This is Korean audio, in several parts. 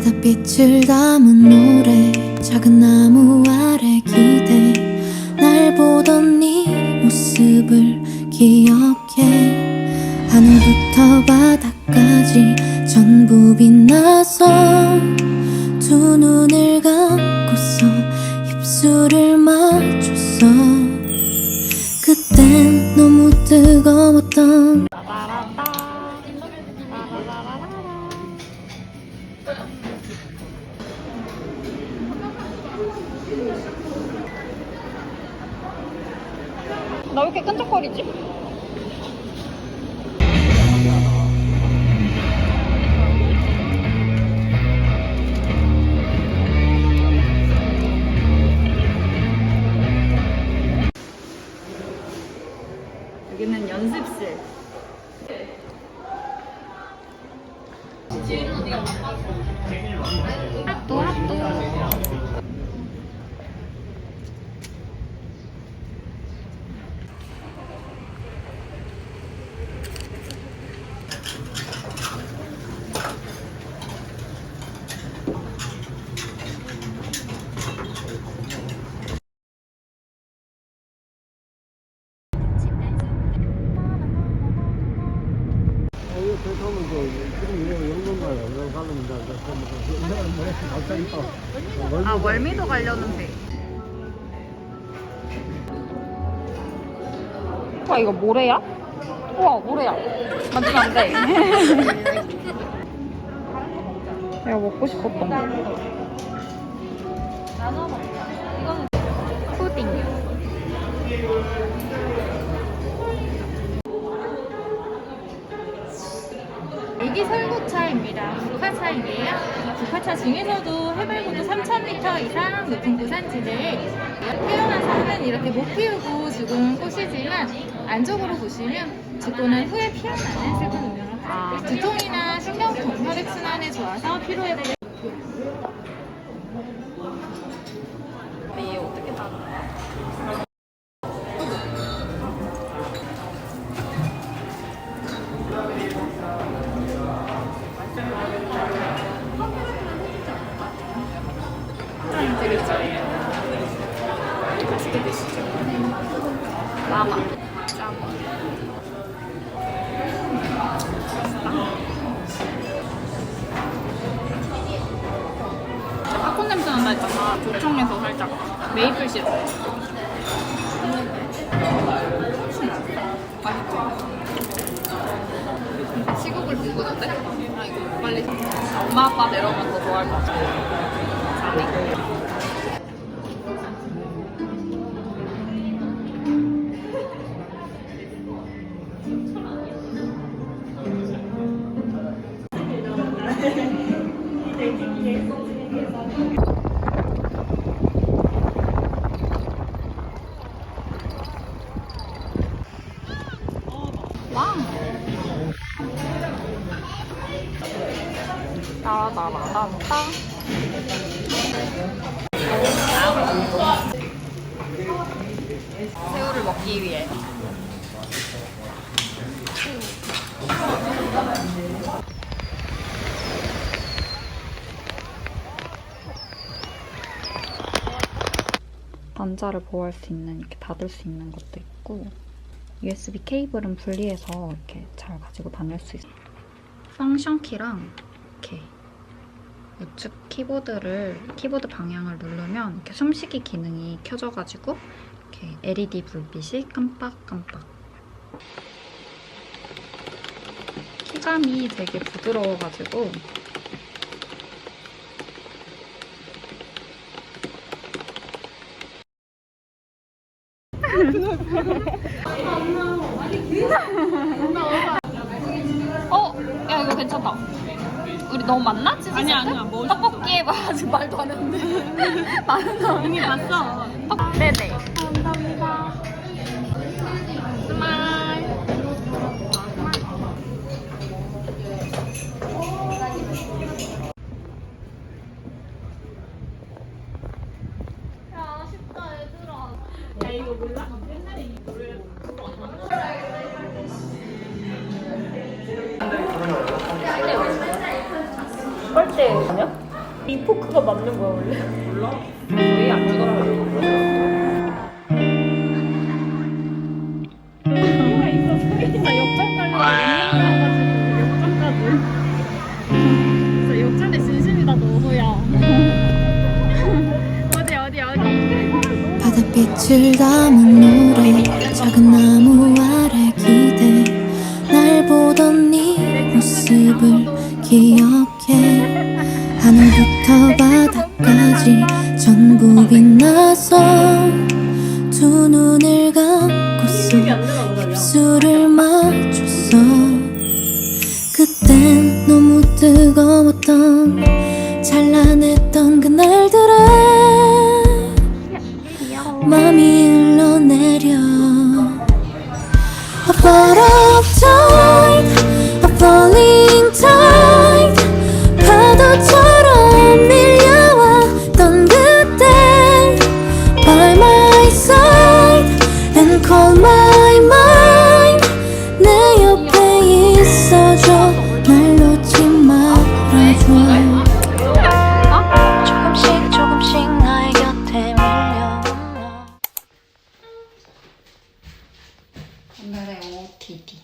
바닷빛을 담은 노래 작은 나무 아래 기대. 날 보던 네 모습을 기억해. 하늘부터 바다까지 전부 빛나서 두 눈을 연습실. 이거 모래야? 우와 모래야. 만지면 안 돼. 내가 먹고 싶었던 거. 나눠 먹자. 이거는 푸딩. 이게 설국차입니다. 국화차이에요. 국화차 중에서도 해발고도 3,000m 이상 높은 고산지대에 태어난 섬은 이렇게 못 피우고 죽은 꽃이지만 안쪽으로 보시면 난 후에 피어나는 슬픈 운명을 아. 가지고 두통이나 신경통, 혈액순환에 좋아서 다 되게 잘 맛있게 드시죠. 마마. 시국을 누구던데? 아 이거 빨리 엄마 아빠 내려가면 더 좋아할 것 같아. 왕. 따라따라따따. 새우를 먹기 위해. 단자를 보호할 수 있는 이렇게 닫을 수 있는 것도 있고 USB 케이블은 분리해서 이렇게 잘 가지고 다닐 수 있어요. 펑션 키랑 이렇게 우측 키보드를 키보드 방향을 누르면 이렇게 숨쉬기 기능이 켜져가지고 이렇게 LED 불빛이 깜빡깜빡. 키감이 되게 부드러워가지고 어? 야 이거 괜찮다. 우리 너무 많나? 아니 아니야. 뭐 떡볶이 해봐 아직 말도 안 했는데. 많은 거 이미 봤어. 떡... 네네 빛을 담은 노래 작은 나무 아래 기대. 날 보던 네 모습을 기억해. 하늘부터 바다까지 전부 빛나서 두 눈을 감고서 입술을 맞췄어. 그땐 너무 뜨거웠던 찬란했던 그날들 A flood of OOTD.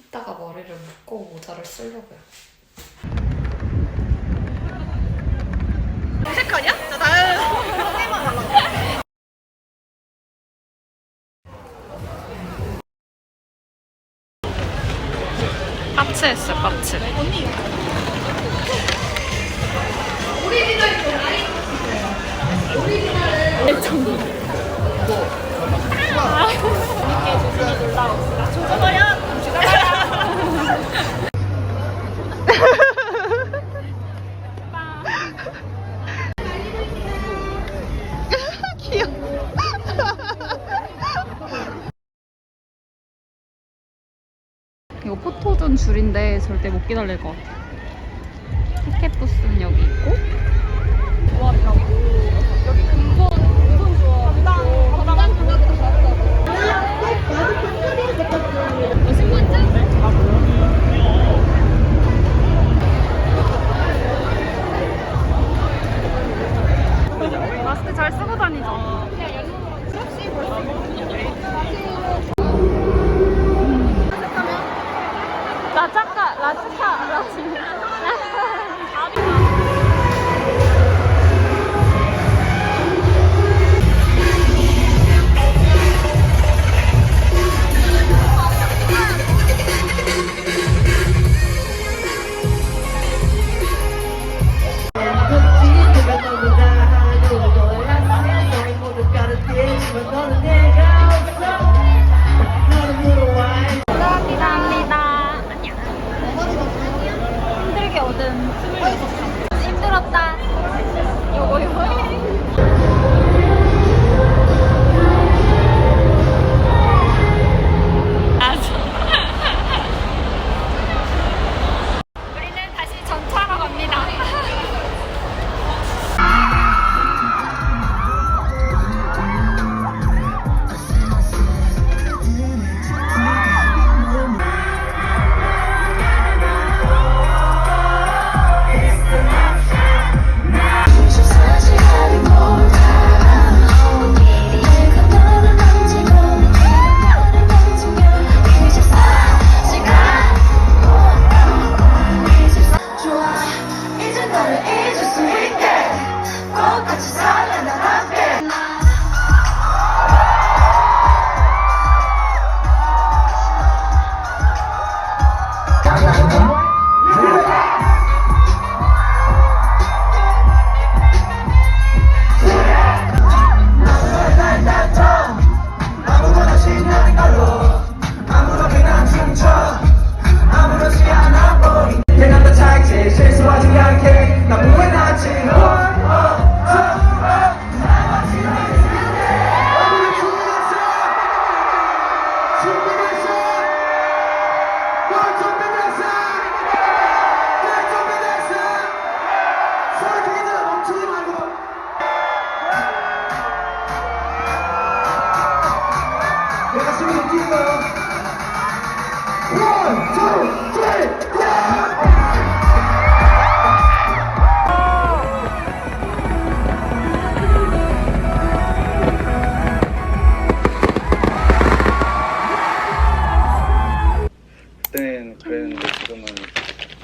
이따가 머리를 묶고 모자를 쓰려고요. 파츠 했어요, 파츠. 이거 줄인데 절대 못 기다릴 것 같아. 티켓 부스는 여기 있고. 라차카 라차카 라차. 감사합니다. 안 나를 잊을 수 있게. 꼭 같이 살아 나 보이나요?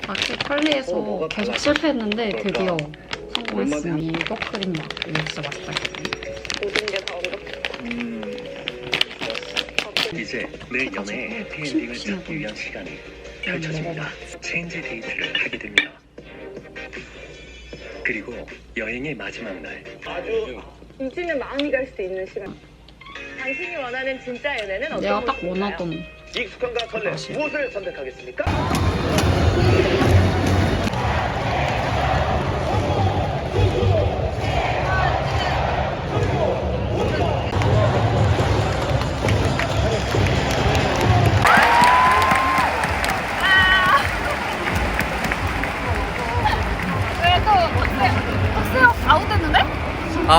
아, 그 컬리에서 계속 실패했는데 드디어 성공했으니 얼마나- 이거 크림 막 진짜 맛있다 했거든요. 모든 게 다 완벽해. 음, 이제 내 연애의 해피엔딩을 찾기 위한 시간이 펼쳐집니다. 체인지 데이트를 하게 됩니다. 그리고 여행의 마지막 날 잊으면 마음이 갈 수도 있는 시간. 당신이 원하는 진짜 연애는 어떤 내가 딱 모습인가요? 원하던 익숙함과 설렘 맛이. 무엇을 선택하겠습니까?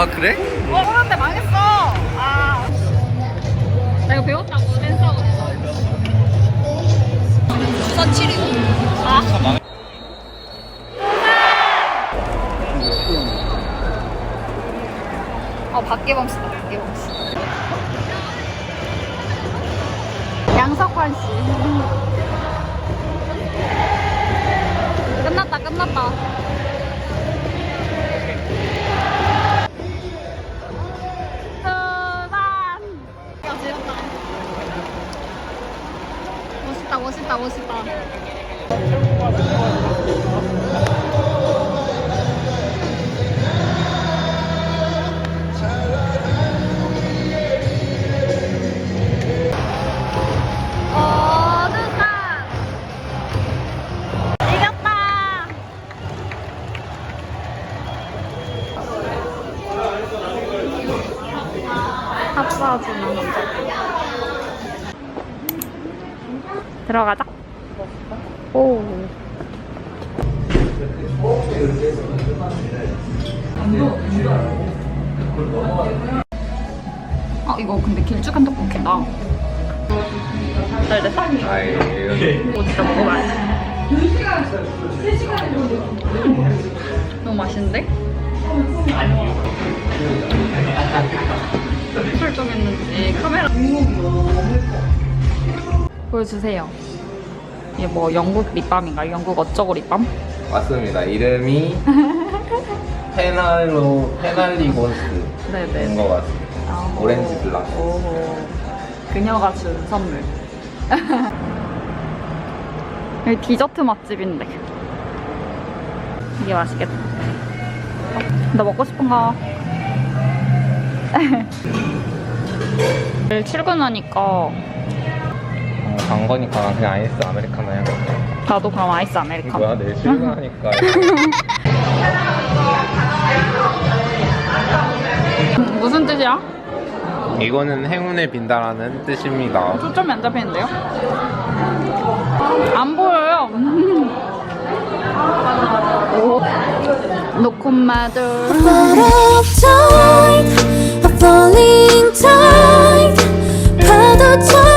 아 그래? 나 이거 배웠다고 댄서 부산 7위 어 밖에 봅시다 밖에 봅시다 멋있다 멋있다 멋있다. 어둑한 이겼다. 합사주는 들어가자. 오. 아 이거 근데 길쭉한 떡볶이다. 잘 됐어? 이거 진짜 먹어봐야지. 음, 너무 맛있는데? 설정했는지 카메라 보여주세요. 이게 뭐 영국 립밤인가? 영국 어쩌고 립밤? 맞습니다. 이름이 페날로 페날리곤스 네네. 인것 같습니다. 아, 오렌지 블랑. 오, 그녀가 준 선물. 여기 디저트 맛집인데. 이게 맛있겠다. 나 먹고 싶은 거. 출근하니까 어, 간 거니까 그냥 아이스 아메리카노 해야겠다. 나도 그럼 아이스 아메리카노. 뭐야 내일 출근하니까 무슨 뜻이야? 이거는 행운의 빈다라는 뜻입니다. 초점이 안 잡히는데요? 안 보여요. 오. 노콤마들. But of time, a falling tide 파도처럼